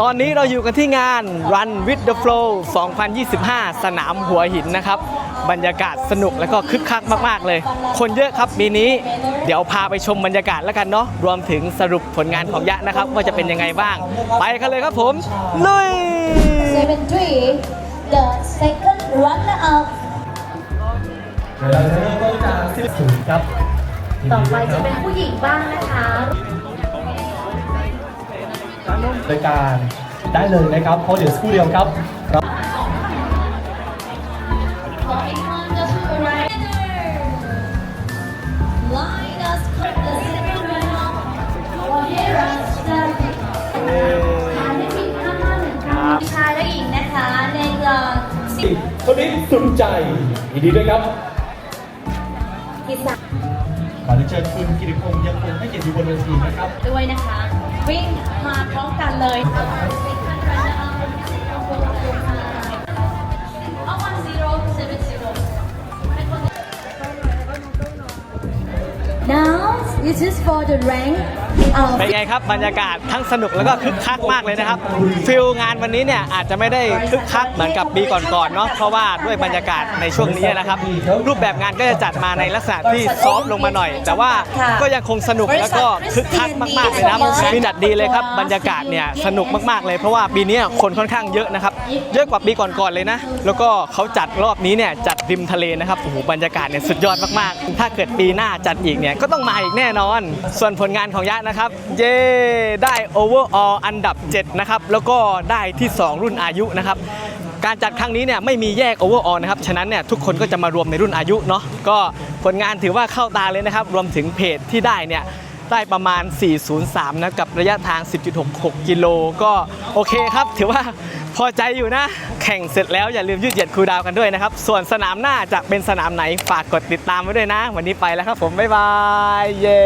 ตอนนี้เราอยู่กันที่งาน Run with the Flow 2025 สนามหัวหินนะครับ บรรยากาศสนุกและก็คึกคักมาก ๆ เลย คนเยอะครับปีนี้ เดี๋ยวพาไปชมบรรยากาศแล้วกันเนาะรวมถึงสรุปผลงานของยะนะครับ ว่าจะเป็นยังไงบ้าง ไปกันเลยครับผม ลุย seven three the second runner up เดี๋ยวเราจะเริ่มต้นจากสิบศูนย์ครับ ต่อไปจะเป็นผู้หญิงบ้างนะคะ โดยการได้เลยนะครับเพราะเดี๋ยวสักครู่เดียวครับเรา Line us cut the second runner up for Hera Starry อันที่สิบห้าห้าหนึ่งค่ะชายและหญิงนะคะในเวลาสิบคนนี้สุดใจยินดีด้วยครับกิจขอเชิญคุณกิติพงษ์ยังคงให้เกียรติอยู่บนเวทีนะครับด้วยนะคะวิ่งมา พร้อมกันเลย this is for the rank of เป็นไงครับบรรยากาศทั้งสนุกแล้วก็คึกคักมากเลยนะครับฟิลงานวันนี้เนี่ยอาจจะไม่ได้คึกคักเหมือนกับปีก่อนๆเนาะเพราะว่าด้วยบรรยากาศในช่วงนี้นะครับ รูปแบบงานก็จะจัดมาในลักษณะที่ซอฟต์ลงมาหน่อย แต่ว่าก็ยังคงสนุกแล้วก็คึกคักมากๆเลยนะมีจัดดีเลยครับบรรยากาศเนี่ยสนุกมากๆ เลยเพราะว่าปีนี้คนค่อนข้างเยอะนะครับเยอะกว่าปีก่อนๆเลยนะแล้วก็เขาจัดรอบนี้เนี่ยจัดริมทะเลนะครับโอ้โหบรรยากาศเนี่ยสุดยอดมากๆ ถ้าเกิดปีหน้าจัดอีกเนี่ยก็ต้องมาอีกแน่นอน ส่วนผลงานของยะนะครับ เย้ได้ overall อันดับ 7 นะครับ แล้วก็ได้ที่ 2 รุ่นอายุนะครับ การจัดครั้งนี้เนี่ยไม่มีแยก overall นะครับ ฉะนั้นเนี่ยทุกคนก็จะมารวมในรุ่นอายุเนาะก็ผลงานถือว่าเข้าตาเลยนะครับ รวมถึงเพจที่ได้เนี่ยได้ประมาณ 403 นะกับระยะทาง 10.66 กิโลก็โอเคครับ ถือว่า พอใจอยู่นะ แข่งเสร็จแล้วอย่าลืมยืดเหยียดคูดาวกันด้วยนะครับ ส่วนสนามหน้าจะเป็นสนามไหนฝากกดติดตามไว้ด้วยนะ วันนี้ไปแล้วครับผม บ๊ายบาย เย้